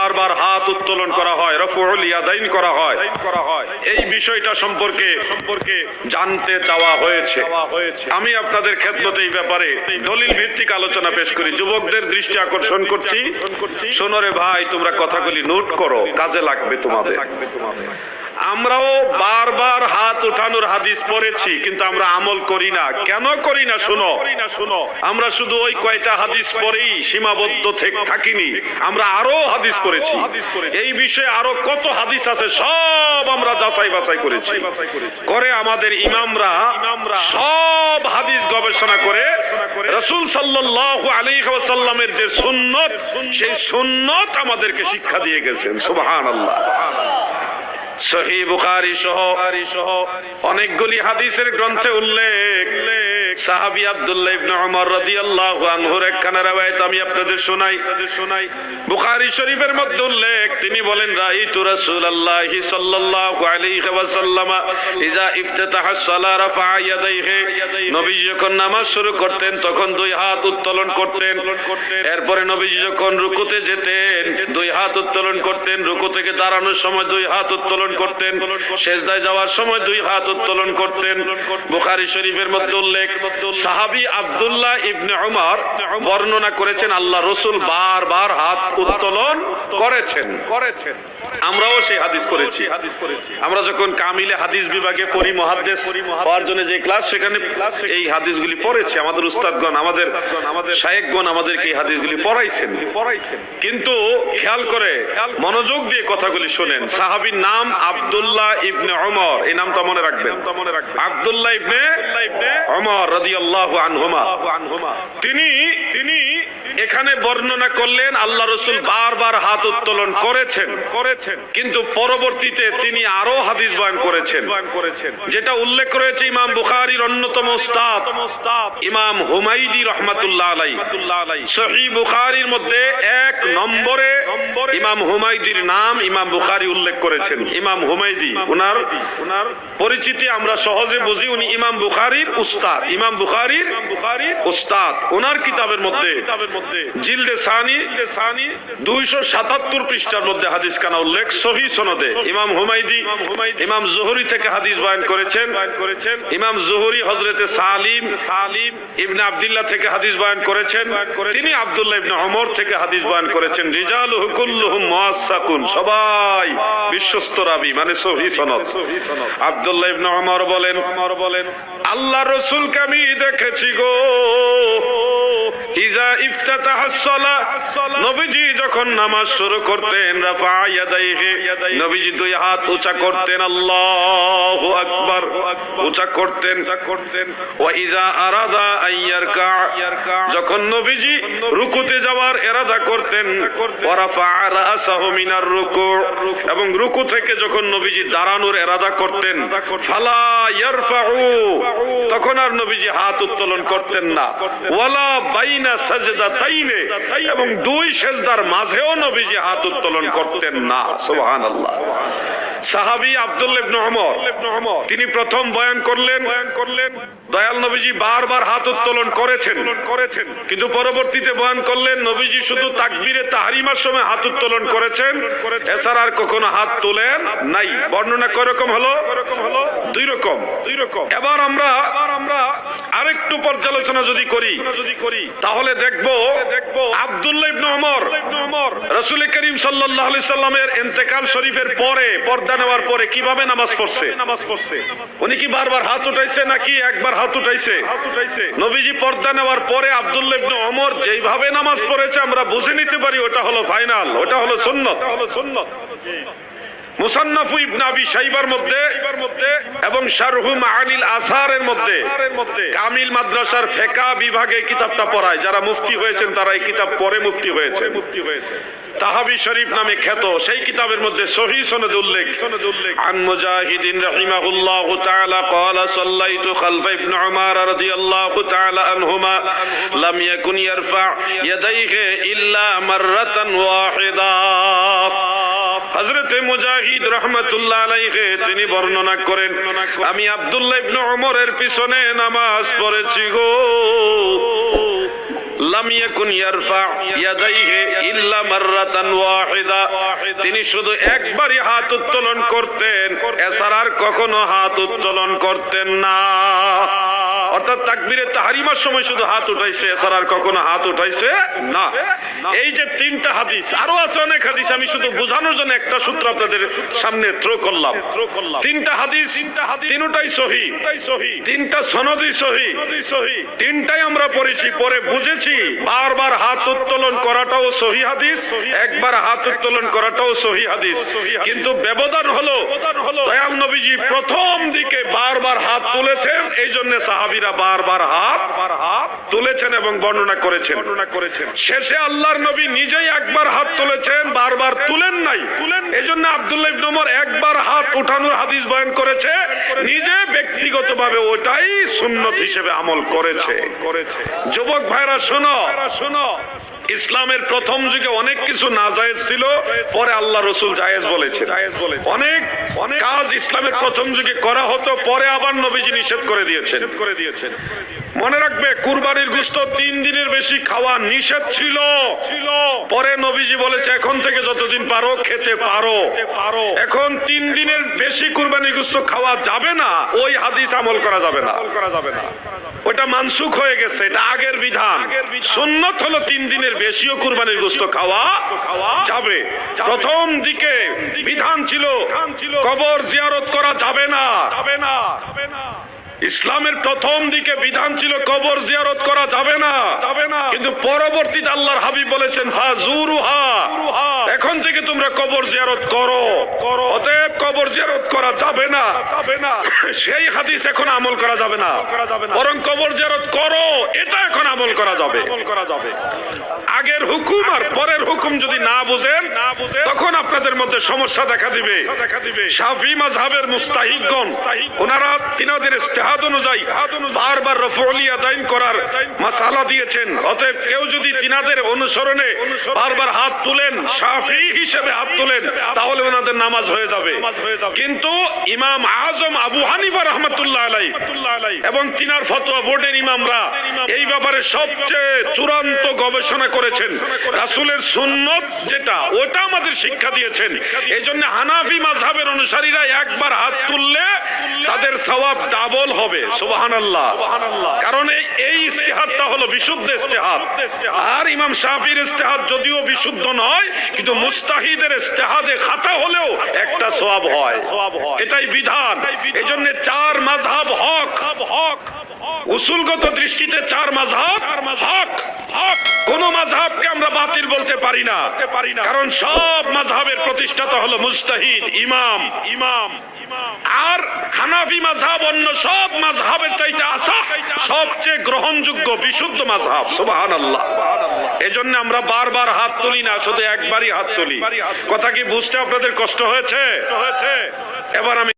বারবার হাত উত্তোলন করা হয় রফুল ইয়াদাইন করা হয়। এই বিষয়টা সম্পর্কে সম্পর্কে জানতে চাওয়া হয়েছে। আমি আপনাদের ক্ষেত্রতে এই ব্যাপারে দলিল ভিত্তিক আলোচনা পেশ করি। যুবকদের দৃষ্টি আকর্ষণ করছি। শোনরে ভাই, তোমরা কথাগুলি নোট করো, কাজে লাগবে তোমাদের। আমরাও বারবার হাত উঠানোর হাদিস পড়েছি কিন্তু আমরা আমল করি না। কেন করি না শুনো? শুনো আমরা শুধু ওই কয়টা হাদিস পরেই সীমাবদ্ধ থেকে থাকিনি আমরা আরও হাদিস পড়েছি। এই বিষয়ে আরও কত হাদিস আছে সব আমরা যাচাই বাছাই করেছি। করে আমাদের ইমামরা সব হাদিস গবেষণা করে রসুল সাল্লাল্লাহু আলাইহি ওয়াসাল্লামের যে সুন্নত সেই সুন্নত আমাদেরকে শিক্ষা দিয়ে গেছেন সুবহানাল্লাহ। সহি বুখারি সহ অনেকগুলি হাদিসের গ্রন্থে উল্লেখ। সাহাবি আব্দুল্লাহ ইবনে ওমর রাদিয়াল্লাহু আনহুর একখানা রওয়ায়াত আমি আপনাদের শোনাই। শোনাই বুখারী শরীফের মধ্যে উল্লেখ, তিনি বলেন, রাইতু রাসূলুল্লাহি সাল্লাল্লাহু আলাইহি ওয়াসাল্লাম ইজা ইফতাতাহা সালা রাফা ইয়াদাইহি। নবী যখন নামাজ শুরু করতেন, তখন দুই হাত উত্তোলন করতেন। এরপরে নবীজি যখন রুকুতে যেতেন, দুই হাত উত্তোলন করতেন। রুকু থেকে দাঁড়ানোর সময় দুই হাত উত্তোলন করতেন। সেজদায় যাওয়ার সময় দুই হাত উত্তোলন করতেন। বুখারী শরীফের মধ্যে উল্লেখ সাহাবী আব্দুল্লাহ ইবনে উমর বর্ণনা করেছেন আল্লাহ রসুল বারবার হাত উত্তোলন করেছেন। করেছেন। আমরাও সেই হাদিস পড়েছি। আমরা যখন কামিলে হাদিস বিভাগে পড়ি মহাদ্দেশ হওয়ার জন্য যে ক্লাস, সেখানে এই হাদিসগুলি পড়েছি। আমাদের উস্তাদগণ, আমাদের আমাদের শায়েকগণ আমাদেরকে এই হাদিসগুলি পড়াইছেন। কিন্তু খেয়াল করে মনোযোগ দিয়ে কথাগুলি শোনেন। সাহাবীর নাম আব্দুল্লাহ ইবনে ওমর এই নামটা মনে রাখবেন। আব্দুল্লাহ ইবনে ওমর রাদিয়াল্লাহু আনহুমা। তিনি তিনি এখানে বর্ণনা করলেন আল্লাহ রসুল বারবার হাত উত্তোলন করেছেন। করেছেন। কিন্তু পরবর্তীতে তিনি আরও হাদিস বয়ান করেছেন। যেটা উল্লেখ রয়েছে ইমাম বুখারীর অন্যতম উস্তাদ, ইমাম হুমাইদি রহমাতুল্লাহ আলাই সহি বুখারীর মধ্যে এক নম্বরে ইমাম হুমাইদির নাম ইমাম বুখারী উল্লেখ করেছেন। ইমাম হুমাইদি উনার উনার পরিচিতি আমরা সহজে বুঝি, উনি ইমাম বুখারীর উস্তাদ। ইমাম বুখারীর উস্তাদ। ওনার কিতাবের মধ্যে জিলদে সানি সানি দুইশো সাতাত্তর পৃষ্ঠার মধ্যে হাদিস কানা উল্লেখ, সহি সনদে। ইমাম হুমাইদি ইমাম জোহরি থেকে হাদিস বয়ান করেছেন। করেছেন ইমাম জোহরি হজরতে সালিম সালিম ইবনে আব্দুল্লাহ থেকে হাদিস বয়ান করেছেন। তিনি আব্দুল্লাহ ইবনে ওমর থেকে হাদিস বয়ান করেছেন। রিজাল হুকুল্লুহুম মুআসসাকুন। সবাই বিশ্বস্ত রাবি মানে সহি সনদ। আব্দুল্লাহ ইবনে ওমর বলেন ওমর বলেন আল্লাহ রাসূলকে আমি দেখেছি গো। ইজা নবীজি যখন নামাজ শুরু করতেন রাফা নবীজি দুই হাত উঁচা করতেন আকবার, উঁচা করতেন। করতেন ইজা আরাদা যখন নবীজি রুকুতে যাওয়ার ইরাদা করতেন রুকু, এবং রুকু থেকে যখন নবীজি দাঁড়ানোর ইরাদা করতেন, ফালা তখন আর নবীজি হাত উত্তোলন করতেন না। ওয়ালা বাইনা এবং দুই সেজদার মাঝেও নবীজি হাত উত্তোলন করতেন না সুবহানাল্লাহ। সাহাবী আব্দুল্লাহ ইবনে তিনি প্রথম বয়ান করলেন বয়ান করলেন দয়াল নবীজি বারবার হাত উত্তোলন করেছেন। করেছেন কিন্তু পরবর্তীতে বয়ান করলেন, নবীজি শুধু তাকবীরে তাহরিমার সময় হাত উত্তোলন করেছেন, এছাড়া আর কখনো হাত তোলেন নাই। বর্ণনা কয়রকম হলো? হলো দুই রকম। দুই রকম এবার আমরা আমরা আরেকটু পর্যালোচনা যদি করি যদি করি তাহলে দেখব দেখব আব্দুল্লাহ ইবনে ওমর, রাসূল করিম সাল্লাল্লাহু আলাইহি সাল্লামের ইন্তেকাল শরীফের পরে পর্দা নেওয়ার পরে কীভাবে নামাজ পড়ছে? নামাজ পড়ছে? উনি কি বারবার হাত উঠাইছে নাকি একবার হাত উঠাইছে? হাত উঠাইছে। নবীজি পর্দা নেওয়ার পরে আব্দুল্লাহ ইবনে ওমর যেইভাবে নামাজ পড়েছে আমরা বুঝে নিতে পারি ওটা হলো ফাইনাল ওটা হলো সুন্নত। হলো সুন্নাত। মুসান্নাফ ইবনে আবি মধ্যে এবং শারহু মাআনিল আসারের মধ্যে কামিল মাদ্রাসার ফেকা বিভাগে কিতাবটা পড়ায়। যারা মুফতি হয়েছেন, তারা এই কিতাব পরে মুফতি হয়েছে মুফতি হয়েছে তাহাবি শরীফ নামে খ্যাত, সেই কিতাবের মধ্যে সহি সনদ উল্লেখ। আন মুজাহিদিন রাহিমাহুল্লাহু তাআলা ক্বালা, সাল্লাইতু খালফা ইবনে উমার রাদিয়াল্লাহু তাআলা আনহুমা, লাম ইয়াকুন ইয়ারফা ইয়াদাইহি ইল্লা মাররাতান ওয়াহিদা। হজরতে মুজাহিদ রহমতুল্লাহ আলাইহে তিনি বর্ণনা করেন, আমি আব্দুল্লাহ ইবনে ওমরের পিছনে নামাজ পড়েছি গো। তিনি শুধু একবারই হাত উত্তোলন করতেন, এছাড়া আর কখনো হাত উত্তোলন করতেন না। অর্থাৎ তাকবীরে তাহারিমার সময় শুধু হাত উঠাইছে, এছাড়া আর কখনো হাত উঠাইছে না। এই যে তিনটা হাদিস, আরও আছে অনেক হাদিস, আমি শুধু বোঝানোর জন্য একটা সূত্র আপনাদের সামনে থ্রো করলাম। তিনটা হাদিস, তিনটাই সহি, তিনটা সনদি সহি, তিনটাই আমরা পড়েছি, পরে বুঝেছি, বারবার হাত উত্তোলন করাটাও সহি হাদিস, একবার হাত উত্তোলন করাটাও সহি হাদিস। কিন্তু ব্যবধান হলো, দয়াল নবীজি প্রথম দিকে বারবার হাত তুলেছেন, এই জন্য সাহাবিরা বারবার হাত হাত তুলেছেন এবং বর্ণনা করেছেন। বর্ণনা করেছেন। শেষে আল্লাহর নবী নিজেই একবার হাত তুলেছেন বারবার তুলেন নাই। এই জন্য আব্দুল্লাহ ইবনে ওমর একবার হাত উঠানোর হাদিস বয়ান করেছে, নিজে ব্যক্তিগতভাবে ওটাই সুন্নত হিসেবে আমল করেছে। করেছে যুবক ভাইরা, শোনো। শোনো ইসলামের প্রথম যুগে অনেক কিছু নাজায়েজ ছিল, পরে আল্লাহ রসুল জায়েজ বলেছে অনেক অনেক কাজ ইসলামের প্রথম যুগে করা হতো, পরে আবার নবীজি নিষেধ করে দিয়েছেন করে দিয়েছেন। মনে রাখবে, কুরবানির গুস্ত তিন দিনের বেশি খাওয়া নিষেধ ছিল। ছিল পরে নবীজি বলেছে, এখন থেকে যতদিন পারো খেতে পারো। পারো এখন তিন দিনের বেশি কুরবানির গুস্ত খাওয়া যাবে না, ওই হাদিস আমল করা যাবে না। করা যাবে না ওটা মানসুখ হয়ে গেছে, এটা আগের বিধান। সুন্নত হলো তিন দিনের বেশিও কুরবানির গোস্ত খাওয়া খাওয়া যাবে। প্রথম দিকে বিধান ছিল, কবর জিয়ারত করা যাবে না যাবে না। ইসলামের প্রথম দিকে বিধান ছিল কবর জিয়ারত করা যাবে না। যাবে না। কিন্তু পরবর্তীতে আল্লাহর হাবিব বলেছেন হা জুরুহা এখন থেকে তোমরা কবর জিয়ারত করো। কবর করা যাবে না। সেই হাদিস এখন আমল করা যাবে না। বরং কবর জিয়ারত করো, এটা এখন আমল করা যাবে। আগের হুকুম আর পরের হুকুম যদি না বুঝেন, তখন আপনাদের মধ্যে সমস্যা দেখা দিবে। দেখা দিবে মুস্তাহিদগণ ওনারা তিনাদের ইস্তেহাদ অনুযায়ী বারবার রফউল ইয়াদাইন করার মাসালা দিয়েছেন। অতএব কেউ যদি তিনাদের অনুসরণে বারবার হাত তুলেন, শাফি হিসেবে হাত তুলেন, তাহলে ওনাদের নামাজ হয়ে যাবে। কিন্তু ইমাম আজম আবু হানিফা রহমতুল্লাহ আলাই এবং তিনার ফতোয়া বোর্ডের ইমামরা এই ব্যাপারে সবচেয়ে চূড়ান্ত গবেষণা করেছেন। রাসুলের সুন্নত যেটা, ওটা আমাদের শিক্ষা দিয়েছেন। এই জন্য হানাফি মাযহাবের অনুসারীরা একবার হাত তুললে তাদের সবাব ডাবল হবে সুবহানাল্লাহ। কারণ এই- ইস্তেহারটা ইস্তেহাদটা হলো বিশুদ্ধ ইস্তেহাদ আর ইমাম শাফির ইস্তেহাদ যদিও বিশুদ্ধ নয় কিন্তু মুস্তাহিদের ইস্তেহাদে খাতা হলেও একটা সবাব হয়। এটাই বিধান। এই জন্য চার মাঝহাব হক। হক। উসুলগত দৃষ্টিতে চার মাযহাব হক হক, কোন মাযহাবকে আমরা বাতিল বলতে পারি না। কারণ সব মাযহাবের প্রতিষ্ঠাতা হলো মুস্তাহিদ ইমাম ইমাম। আর হানাফি মাযহাব অন্য সব মাযহাবের চাইতে আসা সবচেয়ে গ্রহণযোগ্য, বিশুদ্ধ মাযহাব সুবহানাল্লাহ। এজন্য আমরা বারবার হাত তুলি না, শুধু একবারই হাত তুলি। কথা কি বুঝতে আপনাদের কষ্ট হয়েছে? এবার আমি